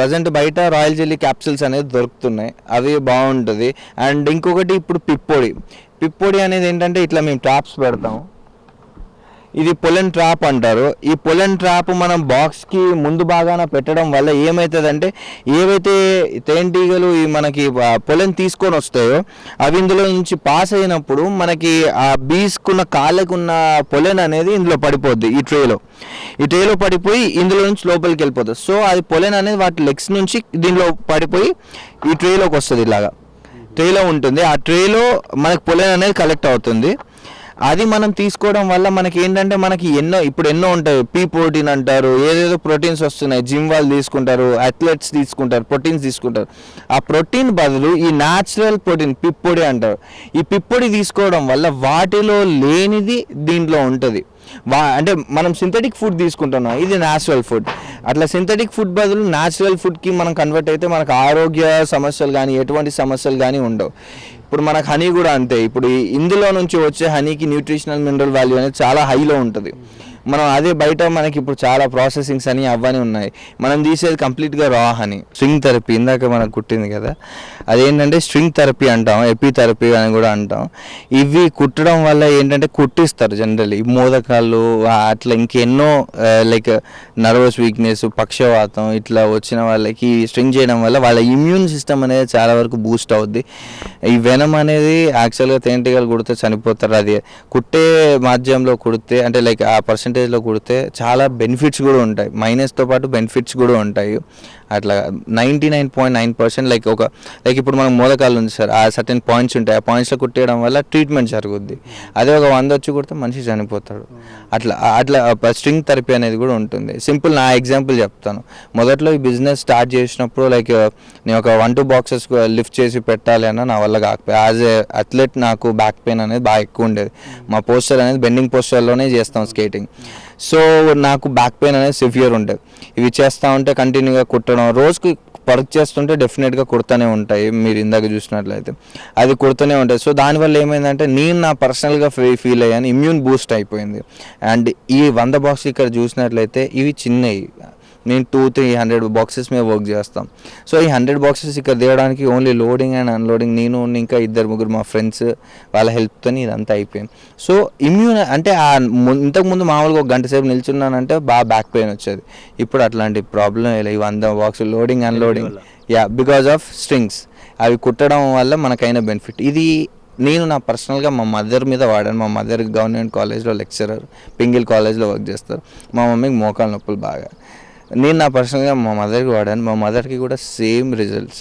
Present బయట royal jelly capsules అనేది దొరుకుతున్నాయి. అవి బాగుంటుంది. అండ్ ఇంకొకటి ఇప్పుడు పిప్పొడి. పిప్పొడి అనేది ఏంటంటే ఇట్లా మేము ట్యాప్స్ పెడతాము. ఇది పొలెన్ ట్రాప్ అంటారు. ఈ పొలెన్ ట్రాప్ మనం బాక్స్కి ముందు భాగాన పెట్టడం వల్ల ఏమవుతుందంటే ఏవైతే తేనెటీగలు ఈ మనకి పొలెన్ తీసుకొని వస్తాయో అవి ఇందులో నుంచి పాస్ అయినప్పుడు మనకి ఆ బీస్కున్న కాళ్ళకున్న పొలెన్ అనేది ఇందులో పడిపోద్ది ఈ ట్రేలో. ఈ ట్రేలో పడిపోయి ఇందులో నుంచి లోపలికి వెళ్ళిపోతుంది సో అది పొలెన్ అనేది వాటి లెగ్స్ నుంచి దీనిలో పడిపోయి ఈ ట్రేలోకి వస్తుంది ఇలాగా. ట్రేలో ఉంటుంది. ఆ ట్రేలో మనకి పొలెన్ అనేది కలెక్ట్ అవుతుంది. అది మనం తీసుకోవడం వల్ల మనకి ఏంటంటే మనకి ఎన్నో ఇప్పుడు ఎన్నో ఉంటాయి. పీ ప్రోటీన్ అంటారు ఏదేదో ప్రోటీన్స్ వస్తున్నాయి. జిమ్ వాళ్ళు తీసుకుంటారు అథ్లెట్స్ తీసుకుంటారు ప్రోటీన్స్ తీసుకుంటారు. ఆ ప్రోటీన్ బదులు ఈ న్యాచురల్ ప్రోటీన్ పిప్పొడి అంటారు. ఈ పిప్పొడి తీసుకోవడం వల్ల వాటిలో లేనిది దీంట్లో ఉంటుంది. వా అంటే మనం సింథటిక్ ఫుడ్ తీసుకుంటున్నాం. ఇది న్యాచురల్ ఫుడ్ అట్లా సింథటిక్ ఫుడ్ బదులు న్యాచురల్ ఫుడ్కి మనం కన్వర్ట్ అయితే మనకు ఆరోగ్య సమస్యలు కానీ ఎటువంటి సమస్యలు కానీ ఉండవు. ఇప్పుడు మనకు హనీ కూడా అంతే. ఇప్పుడు ఇందులో నుంచి వచ్చే హనీకి న్యూట్రిషనల్ మినరల్ వాల్యూ అనేది చాలా హైలో ఉంటుంది. మనం అదే బయట మనకి ఇప్పుడు చాలా ప్రాసెసింగ్స్ అని అవన్నీ ఉన్నాయి. మనం తీసేది కంప్లీట్గా రా అని స్ట్రింగ్ థెరపీ ఇందాక మనకు కుట్టింది కదా. అదేంటంటే స్ట్రింగ్ థెరపీ అంటాం ఎపీ థెరపీ అని కూడా అంటాం. ఇవి కుట్టడం వల్ల ఏంటంటే కుట్టిస్తారు జనరల్లీ మోదకాలు అట్లా ఇంకెన్నో లైక్ నర్వస్ వీక్నెస్ పక్షవాతం ఇట్లా వచ్చిన వాళ్ళకి స్ట్రింగ్ చేయడం వల్ల వాళ్ళ ఇమ్యూన్ సిస్టమ్ అనేది చాలా వరకు బూస్ట్ అవుద్ది. ఈ వెనం అనేది యాక్చువల్గా తేనెటీగలు కుడితే చనిపోతారు. అది కుట్టే మాధ్యమంలో కుడితే అంటే లైక్ ఆ పర్సన్ పర్సంటేజ్లో కుడితే చాలా బెనిఫిట్స్ కూడా ఉంటాయి. మైనస్తో పాటు బెనిఫిట్స్ కూడా ఉంటాయి. అట్లా ninety nine point nine percent like ఒక లైక్ ఇప్పుడు మనం మోదకాలు ఉంది సార్ ఆ సర్టెన్ పాయింట్స్ ఉంటాయి ఆ పాయింట్స్లో కుట్టేయడం వల్ల ట్రీట్మెంట్ జరుగుద్ది. అదే ఒక వంద వచ్చి కుడితే మనిషి చనిపోతాడు. అట్లా అట్లా స్ట్రింగ్ థెరపీ అనేది కూడా ఉంటుంది. సింపుల్ నా ఎగ్జాంపుల్ చెప్తాను. మొదట్లో ఈ బిజినెస్ స్టార్ట్ చేసినప్పుడు లైక్ నేను ఒక వన్ టూ బాక్సెస్ లిఫ్ట్ చేసి పెట్టాలి అన్న నా వల్ల కాకపోయి. యాజ్ ఏ అథ్లెట్ నాకు బ్యాక్ పెయిన్ అనేది బాగా ఎక్కువ ఉండేది. మా పోస్టర్ అనేది బెండింగ్ పోస్టర్లోనే చేస్తాం స్కేటింగ్. సో నాకు బ్యాక్ పెయిన్ అనేది సివియర్ ఉంటుంది ఇవి చేస్తూ ఉంటే కంటిన్యూగా కుట్టడం. రోజుకి వర్క్ చేస్తుంటే డెఫినెట్గా కుడుతూనే ఉంటాయి మీరు ఇందాక చూసినట్లయితే. అది కుడుతూనే ఉంటాయి. సో దానివల్ల ఏమైందంటే నేను నా పర్సనల్గా ఫీల్ అయ్యాను. ఇమ్యూన్ బూస్ట్ అయిపోయింది. అండ్ ఈ వంద బాక్స్ ఇక్కడ చూసినట్లయితే ఇవి చిన్నవి. నేను టూ త్రీ హండ్రెడ్ బాక్సెస్ మీద వర్క్ చేస్తాం. సో ఈ హండ్రెడ్ బాక్సెస్ ఇక్కడ తీయడానికి ఓన్లీ లోడింగ్ అండ్ అన్లోడింగ్ నేను ఇంకా ఇద్దరు ముగ్గురు మా ఫ్రెండ్స్ వాళ్ళ హెల్ప్తో ఇదంతా అయిపోయింది. సో ఇమ్యూన్ అంటే ఇంతకుముందు మామూలుగా ఒక గంట సేపు నిల్చున్నానంటే బాగా బ్యాక్ పెయిన్ వచ్చేది. ఇప్పుడు అట్లాంటి ప్రాబ్లం లేదు. ఈ వంద box loading unloading yeah because of strings అవి కుట్టడం వల్ల మనకైన బెనిఫిట్ ఇది నేను నా పర్సనల్గా మా మదర్ మీద వాడాను. మా మదర్ గవర్నమెంట్ కాలేజ్లో లెక్చరర్ పింగిల్ కాలేజ్లో వర్క్ చేస్తారు. మా మమ్మీకి మోకాలు నొప్పులు బాగా. నేను నా పర్సనల్గా మా మదర్కి వాడాను. మా మదర్కి కూడా సేమ్ రిజల్ట్స్